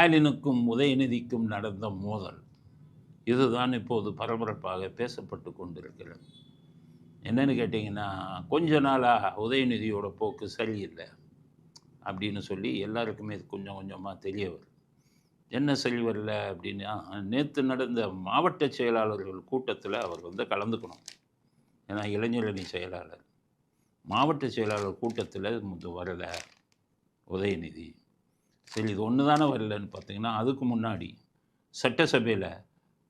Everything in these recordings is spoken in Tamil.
ஸ்டாலினுக்கும் உதயநிதிக்கும் நடந்த மோதல் இதுதான் இப்போது பரபரப்பாக பேசப்பட்டு கொண்டிருக்கிறது. என்னென்னு கேட்டிங்கன்னா கொஞ்ச நாளாக உதயநிதியோட போக்கு சரியில்லை அப்படின்னு சொல்லி எல்லாருக்குமே இது கொஞ்சம் கொஞ்சமாக தெரிய வரும் என்ன சரி வரல அப்படின்னா நேற்று நடந்த மாவட்ட செயலாளர்கள் கூட்டத்தில் அவர் வந்து கலந்துக்கணும். ஏன்னா இளைஞரணி செயலாளர். மாவட்ட செயலாளர் கூட்டத்தில் வரலை உதயநிதி. சரி இது ஒன்று தானே வரலன்னு பார்த்தீங்கன்னா அதுக்கு முன்னாடி சட்டசபையில்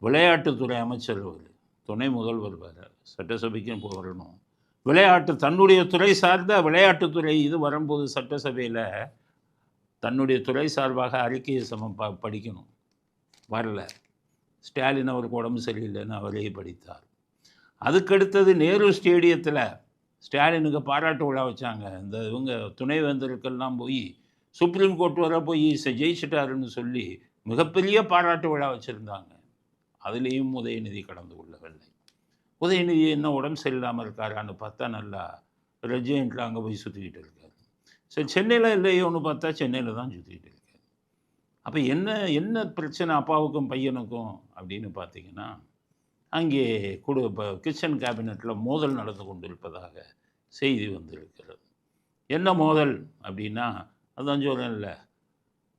விளையாட்டுத்துறை அமைச்சர் அவர் துணை முதல்வர் வேறு சட்டசபைக்கும் இப்போ வரணும் விளையாட்டு தன்னுடைய துறை சார்ந்த விளையாட்டுத்துறை இது வரும்போது சட்டசபையில் தன்னுடைய துறை சார்பாக அறிக்கையை சமம் ப படிக்கணும். வரல. ஸ்டாலின் அவருக்கு உடம்பு சரியில்லைன்னு அவரே படித்தார். அதுக்கடுத்தது நேரு ஸ்டேடியத்தில் ஸ்டாலினுக்கு பாராட்டு விழா வச்சாங்க. இந்த இவங்க துணைவேந்தருக்கெல்லாம் போய் சுப்ரீம் கோர்ட் வர போய் ஜெயிச்சிட்டாருன்னு சொல்லி மிகப்பெரிய பாராட்டு விழா வச்சுருந்தாங்க. அதுலேயும் உதயநிதி கடந்து கொள்ளவில்லை. உதயநிதி என்ன உடம்பு சரியில்லாமல் இருக்காரான்னு பார்த்தா நல்லா ரெஜெண்ட்டில் அங்கே போய் சுற்றிக்கிட்டு இருக்காரு. சரி சென்னையில் இல்லையோன்னு பார்த்தா சென்னையில் தான் சுற்றிக்கிட்டு இருக்காரு. அப்போ என்ன என்ன பிரச்சனை அப்பாவுக்கும் பையனுக்கும் அப்படின்னு பார்த்தீங்கன்னா அங்கே குடு இப்போ கிச்சன் கேபினெட்டில் மோதல் நடந்து கொண்டிருப்பதாக செய்தி வந்திருக்கிறது. என்ன மோதல் அப்படின்னா அதான் சொல்கிறேன்ல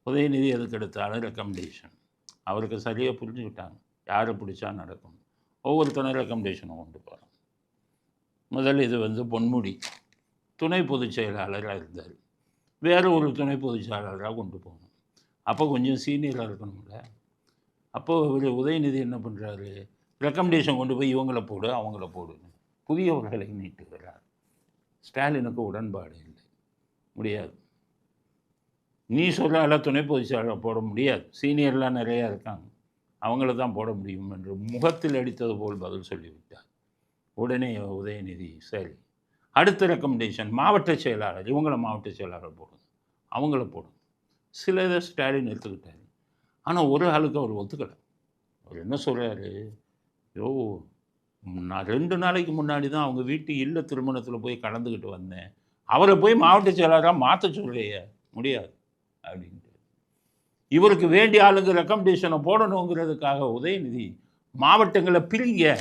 உதயநிதி எதுக்கு எடுத்தாலும் ரெக்கமெண்டேஷன் அவருக்கு சரியாக புரிஞ்சுக்கிட்டாங்க. யாரை பிடிச்சா நடக்கும்? ஒவ்வொருத்தனும் ரெக்கமெண்டேஷனை கொண்டு போகிறோம் முதல் இது வந்து பொன்முடி. துணை பொதுச் செயலாளராக இருந்தார். வேறு ஒரு துணை பொதுச் செயலாளராக கொண்டு போகணும். அப்போ கொஞ்சம் சீனியராக இருக்கணும்ல. அப்போ இவர் உதயநிதி என்ன பண்ணுறாரு ரெக்கமெண்டேஷன் கொண்டு போய் இவங்கள போடு அவங்கள போடுன்னு புதியவர்களை நீட்டுகிறார் ஸ்டாலினுக்கு உடன்பாடு இல்லை. முடியாது. நீ சொல்கிறால துணை பொதுச் போட முடியாது. சீனியர்லாம் நிறையா இருக்காங்க. அவங்கள தான் போட முடியும் என்று முகத்தில் அடித்தது போல் பதில் சொல்லிவிட்டார். உடனே உதயநிதி சரி. அடுத்த ரெக்கமெண்டேஷன் மாவட்ட செயலாளர் இவங்கள மாவட்ட செயலாளர் போடுங்க. அவங்கள போடுங்க. சில இதை ஸ்டாலின் எடுத்துக்கிட்டாரு ஆனால் ஒரு ஆளுக்கு அவர் ஒத்துக்கலை. அவர் என்ன சொல்கிறாரு யோ நான் ரெண்டு நாளைக்கு முன்னாடி தான் அவங்க வீட்டு இல்லை திருமணத்தில் போய் கலந்துக்கிட்டு வந்தேன். அவரை போய் மாவட்ட செயலாளராக மாற்ற சொல்லையே முடியாது. அப்படின்ட்டு. இவருக்கு வேண்டிய ஆளுங்க ரெக்கமெண்டேஷனை போடணுங்கிறதுக்காக உதயநிதி மாவட்டங்களை பிரிங்க.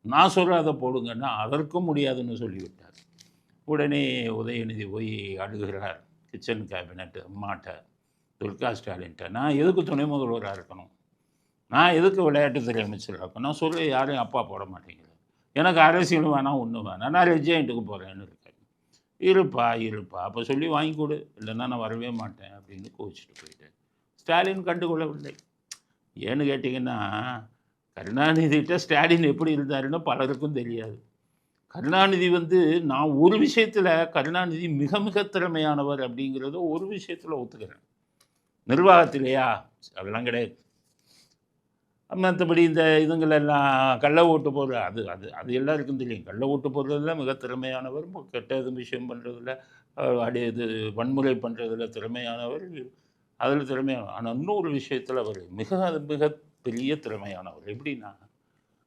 நான் சொல்கிறத போடுங்கன்னா அதற்கும் முடியாதுன்னு சொல்லிவிட்டார். உடனே உதயநிதி போய் அழுகிறார். கிச்சன் கேபினட் அம்மாட்ட துர்கா ஸ்டாலின்ட்ட நான் எதுக்கு துணை முதல்வராக இருக்கணும்? நான் எதுக்கு விளையாட்டுத்துறை அமைச்சராக இருக்கணும்? நான் சொல்ல யாரையும் அப்பா போட மாட்டேங்கிறேன் எனக்கு அரசியலும் வேணாம் ஒன்றும் வேணாம். நான் ரெஜெண்ட்டுக்கு போகிறேன்னு இருக்கேன். இருப்பா இருப்பா. அப்போ சொல்லி வாங்கி கொடு. இல்லைன்னா நான் வரவே மாட்டேன் அப்படின்னு கோச்சிட்டு போயிட்டேன் ஸ்டாலின் கண்டுகொள்ளவில்லை. ஏன்னு கேட்டிங்கன்னா கருணாநிதிகிட்ட ஸ்டாலின் எப்படி இருந்தாருன்னு பலருக்கும் தெரியாது. கருணாநிதி வந்து நான் ஒரு விஷயத்தில் கருணாநிதி மிக மிக திறமையானவர் அப்படிங்கிறத ஒரு விஷயத்தில் ஒத்துக்கிறேன். நிர்வாகத்திலேயா? அதெல்லாம் கிடையாது. மற்றபடி இந்த இதுங்களெல்லாம் கள்ள ஓட்டு போடுற அது அது அது எல்லாருக்கும் தெரியும். கள்ள ஓட்டு போடுறதுல மிக திறமையானவர் கெட்ட எதுவும் விஷயம் பண்ணுறதில் அடி இது வன்முறை பண்ணுறதுல திறமையானவர். அதில் திறமையானவர் ஆனால் இன்னொரு விஷயத்தில் அவர் மிக மிக பெரிய திறமையானவர். எப்படின்னா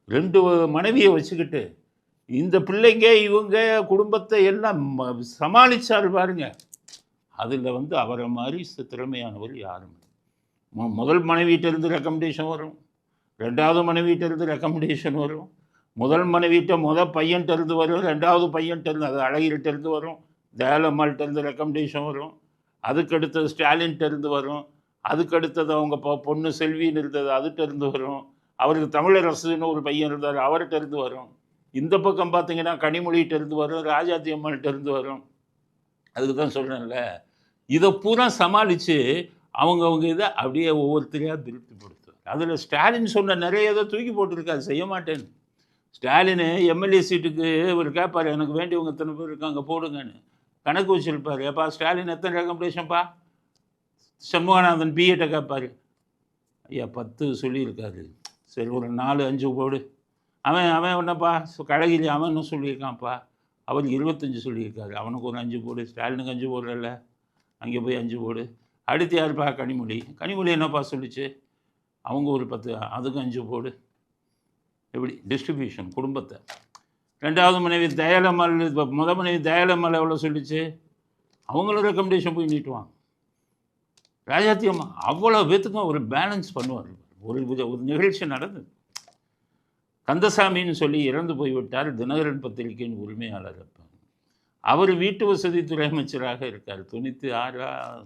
ரெண்டு மனைவியை வச்சுக்கிட்டு இந்த பிள்ளைங்க இவங்க குடும்பத்தை எல்லாம் ம- சமாளிச்சாரு பாருங்க. அதில் வந்து அவரை மாதிரி திறமையானவர் யாரும் முதல் மனைவியிட்டிருந்து ரெக்கமெண்டேஷன் வரும். ரெண்டாவது மனைவியிட்டிருந்து ரெக்கமெண்டேஷன் வரும். முதல் மனைவிட்ட முதல் பையன்கிட்ட இருந்து வரும். ரெண்டாவது பையன்கிட்டருந்து அது அழகிரிட்டருந்து இருந்து வரும். தயாலம்மாள்கிட்டருந்து ரெக்கமெண்டேஷன் வரும். அதுக்கடுத்தது ஸ்டாலின்கிட்டருந்து வரும். அதுக்கடுத்தது அவங்க பொண்ணு செல்வின்னு இருந்தது அதுகிட்ட இருந்து வரும். அவருக்கு தமிழரசுன்னு ஒரு பையன் இருந்தார் அவர்கிட்ட இருந்து வரும். இந்த பக்கம் பார்த்தீங்கன்னா கனிமொழிகிட்ட இருந்து வரும் ராஜாத்தி அம்மாள்கிட்ட இருந்து வரும். அதுக்கு தான் சொல்கிறேன்ல இதை பூரா சமாளித்து அவங்கவுங்க இதை அப்படியே ஒவ்வொருத்தரையாக திருப்திப்படுத்தும். அதில் ஸ்டாலின் சொன்ன நிறைய இதை தூக்கி போட்டிருக்காரு செய்ய மாட்டேன்னு ஸ்டாலின் எம்எல்ஏ சீட்டுக்கு இவர் கேட்பார் எனக்கு வேண்டியவங்க எத்தனை பேர் இருக்காங்க போடுங்கன்னு. கணக்கு வச்சிருப்பார். ஏப்பா ஸ்டாலின் எத்தனை ரெக்கமெண்டேஷன்ப்பா சண்முகநாதன் பிஏட்டை கேட்பார் ஐயா பத்து சொல்லியிருக்காரு. சரி ஒரு நாலு அஞ்சு போடு. அவன் அவன் என்னப்பா? கழகிரி அவன் என்ன சொல்லியிருக்கான்ப்பா. அவர் இருபத்தஞ்சு சொல்லியிருக்காரு. அவனுக்கு ஒரு அஞ்சு போடு. ஸ்டாலினுக்கு அஞ்சு போடுறல அங்கே போய் அஞ்சு போடு. அடுத்து யாருப்பா? கனிமொழி. கனிமொழி என்னப்பா சொல்லிச்சு? அவங்க ஒரு பத்து அதுக்கும் அஞ்சு போடு. எப்படி? டிஸ்ட்ரிபியூஷன் குடும்பத்தை. ரெண்டாவது மனைவி தயாலமல் இப்போ முத மனைவி தயாலமல் எவ்வளோ சொல்லிச்சு? அவங்களும் ரெக்கமெண்டேஷன் போய் நீட்டுவாங்க. ராஜாத்தி அம்மா அவ்வளோ பேத்துக்கும் அவர் பேலன்ஸ் பண்ணுவார். ஒரு வித- ஒரு நிகழ்ச்சி நடந்தது. கந்தசாமின்னு சொல்லி இறந்து போய்விட்டார் தினகரன் பத்திரிகையின் உரிமையாளர் இருப்பாங்க அவர் வீட்டு வசதித்துறை அமைச்சராக இருக்கார். தொண்ணூற்றி ஆறா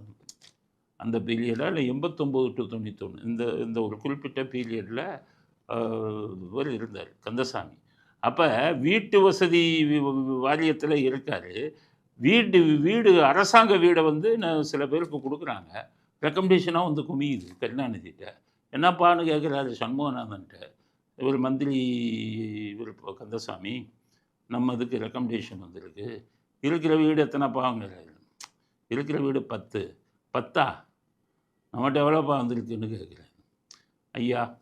அந்த பீரியடா இல்லை எண்பத்தொம்போது டு தொண்ணூத்தொன்று இந்த இந்த ஒரு குறிப்பிட்ட பீரியடில் இவர் இருந்தார் கந்தசாமி. அப்போ வீட்டு வசதி வாரியத்தில் இருக்கார். வீடு வீடு அரசாங்க வீடை வந்து நான் சில பேருக்கு கொடுக்குறாங்க. ரெக்கமெண்டேஷனாக வந்து குமியுது கருணாநிதிகிட்ட என்னப்பான்னு கேட்குறாரு சண்முகநாதன்ட்ட. இவர் மந்திரி இவர் கந்தசாமி நம்ம இதுக்கு ரெக்கமெண்டேஷன் வந்திருக்கு. இருக்கிற வீடு எத்தனைப்பாங்கிறாரு. இருக்கிற வீடு பத்து. பத்தா? நம்மகிட்ட எவ்வளோப்பா வந்திருக்குன்னு கேட்குறேன். ஐயா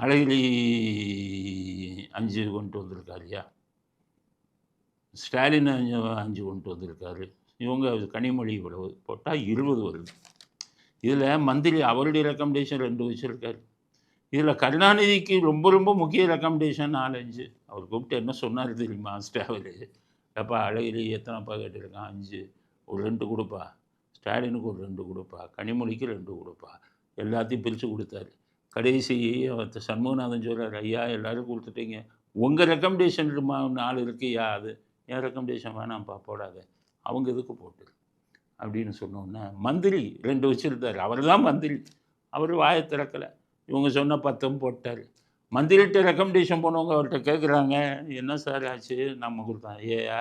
அழகிரி அஞ்சு கொண்டு வந்திருக்காருயா ஸ்டாலின் அஞ்சு அஞ்சு கொண்டு வந்திருக்காரு. இவங்க கனிமொழி இவ்வளவு போட்டால் இருபது வருது. இதில் மந்திரி அவருடைய ரெக்கமெண்டேஷன் ரெண்டு வச்சுருக்காரு. இதில் கருணாநிதிக்கு ரொம்ப ரொம்ப முக்கிய ரெக்கமெண்டேஷன் நாலஞ்சு. அவர் கூப்பிட்டு என்ன சொன்னார் தெரியுமா ஸ்டாவரு எப்பா அழகிரி எத்தனைப்பா கேட்டிருக்கான்? அஞ்சு. ஒரு ரெண்டு கொடுப்பா. ஸ்டாலினுக்கு ஒரு ரெண்டு கொடுப்பா கனிமொழிக்கு ரெண்டு கொடுப்பா. எல்லாத்தையும் பிரித்து கொடுத்தாரு. கடைசி அவர் சண்முகநாதன் சொல்கிறார் ஐயா எல்லாரும் கொடுத்துட்டீங்க. உங்கள் ரெக்கமெண்டேஷன் நாள் இருக்கையா அது. என் ரெக்கமெண்டேஷன் வேணாம்ப்பா போடாத. அவங்க இதுக்கு போட்டு? அப்படின்னு சொன்னோன்னே மந்திரி ரெண்டு வச்சுருந்தார். அவர் தான் மந்திரி. அவர் வாயை திறக்கலை. இவங்க சொன்ன பத்தும் போட்டார். மந்திரிகிட்ட ரெக்கமெண்டேஷன் போனவங்க அவர்கிட்ட கேட்குறாங்க என்ன சார் ஆச்சு? நம்ம கொடுத்தோம் ஏயா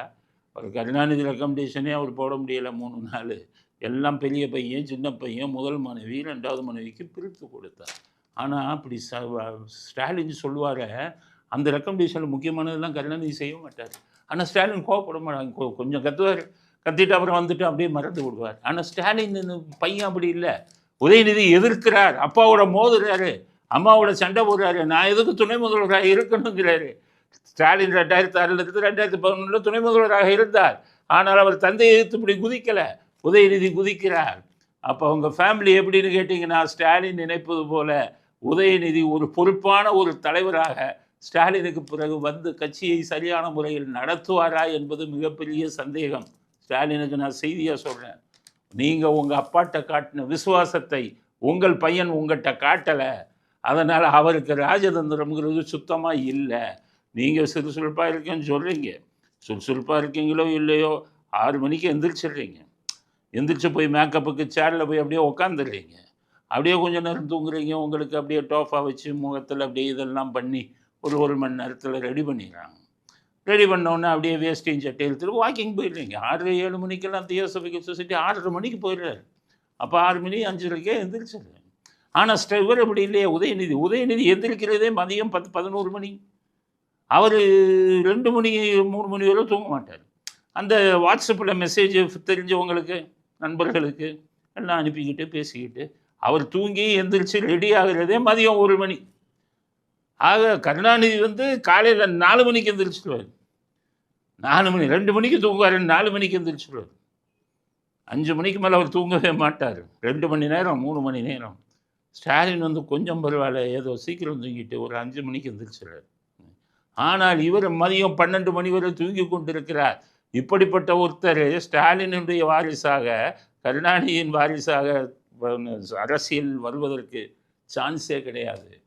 ஒரு கருணாநிதி ரெக்கமெண்டேஷனே அவர் போட முடியலை மூணு நாள் எல்லாம் பெரிய பையன் சின்ன பையன் முதல் மனைவி ரெண்டாவது மனைவிக்கு பிரித்து கொடுத்தார். ஆனால் அப்படி ச ஸ்டாலின் சொல்லுவார் அந்த ரெக்கமெண்டேஷனில் முக்கியமானதெல்லாம் கருணாநிதி செய்ய மாட்டார். ஆனால் ஸ்டாலின் கோவப்பட மாட்டாங்க கொஞ்சம் கத்துவார். கத்திட்டு அப்புறம் வந்துட்டு அப்படியே மறந்து விடுவார். ஆனால் ஸ்டாலின் பையன் அப்படி இல்லை. உதயநிதி எதிர்க்கிறார். அப்பாவோட மோதுறாரு. அம்மாவோட சண்டை போடுறாரு. நான் எதுக்கு துணை முதல்வராக இருக்கணுங்கிறாரு. ஸ்டாலின் ரெண்டாயிரத்தி ஆறுலேருந்து ரெண்டாயிரத்தி பதினொன்றில் துணை முதல்வராக இருந்தார். ஆனால் அவர் தந்தையை எதிர்த்து இப்படி குதிக்கலை. உதயநிதி குதிக்கிறார். அப்போ அவங்க ஃபேமிலி எப்படின்னு கேட்டிங்கன்னா ஸ்டாலின் நினைப்பது போல உதயநிதி ஒரு பொறுப்பான ஒரு தலைவராக ஸ்டாலினுக்கு பிறகு வந்து கட்சியை சரியான முறையில் நடத்துவாரா என்பது மிகப்பெரிய சந்தேகம். ஸ்டாலினுக்கு நான் செய்தியாக சொல்கிறேன் நீங்கள் உங்கள் அப்பாட்ட காட்டின விசுவாசத்தை உங்கள் பையன் உங்கள்கிட்ட காட்டலை. அதனால் அவருக்கு ராஜதந்திரம்ங்கிறது சுத்தமாக இல்லை. நீங்கள் சுறுசுறுப்பாக இருக்கேன்னு சொல்கிறீங்க சுறுசுறுப்பாக இருக்கீங்களோ இல்லையோ ஆறு மணிக்கு எந்திரிச்சிடுறீங்க. எந்திரிச்சு போய் மேக்கப்புக்கு சேரில் போய் அப்படியே உக்காந்துடுறீங்க. அப்படியே கொஞ்சம் நேரம் தூங்குறீங்க உங்களுக்கு அப்படியே டோஃபாக வச்சு முகத்தில் அப்படியே இதெல்லாம் பண்ணி ஒரு ஒரு மணி நேரத்தில் ரெடி பண்ணிடுறாங்க. ரெடி பண்ணோடனே அப்படியே வேஸ்டிங் சட்டை எடுத்துட்டு வாக்கிங் போயிடுறீங்க. ஆறு ஏழு மணிக்கெல்லாம் தியோசபிக்கல் சொசைட்டி ஆறரை மணிக்கு போயிடுறாரு. அப்போ ஆறு மணி அஞ்சரைக்கே எந்திரிச்சிடுறேன் ஆனால் ஸ்டவர் அப்படி இல்லையே. உதயநிதி உதயநிதி எந்திரிக்கிறதே மதியம் பத்து பதினோரு மணி. அவர் ரெண்டு மணி மூணு மணி வரை தூங்க மாட்டார். அந்த வாட்ஸ்அப்பில் மெசேஜ் தெரிஞ்சவங்களுக்கு நண்பர்களுக்கு எல்லாம் அனுப்பிக்கிட்டு பேசிக்கிட்டு அவர் தூங்கி எந்திரிச்சு ரெடி ஆகுறதே மதியம் ஒரு மணி. ஆக கருணாநிதி வந்து காலையில் நாலு மணிக்கு எந்திரிச்சிடுவார் நாலு மணி ரெண்டு மணிக்கு தூங்குவார் நாலு மணிக்கு எந்திரிச்சிடுவார் அஞ்சு மணிக்கு மேலே அவர் தூங்கவே மாட்டார். ரெண்டு மணி நேரம் மூணு மணி நேரம். ஸ்டாலின் வந்து கொஞ்சம் பரவாயில்ல ஏதோ சீக்கிரம் தூங்கிட்டு ஒரு அஞ்சு மணிக்கு எந்திரிச்சிடுறார் ஆனால் இவர் மதியம் பன்னெண்டு மணி வரை தூங்கி கொண்டிருக்கிறார். இப்படிப்பட்ட ஒருத்தர் ஸ்டாலினுடைய வாரிசாக கருணாநிதியின் வாரிசாக அரசியல் வருவதற்கு சான்ஸே கிடையாது.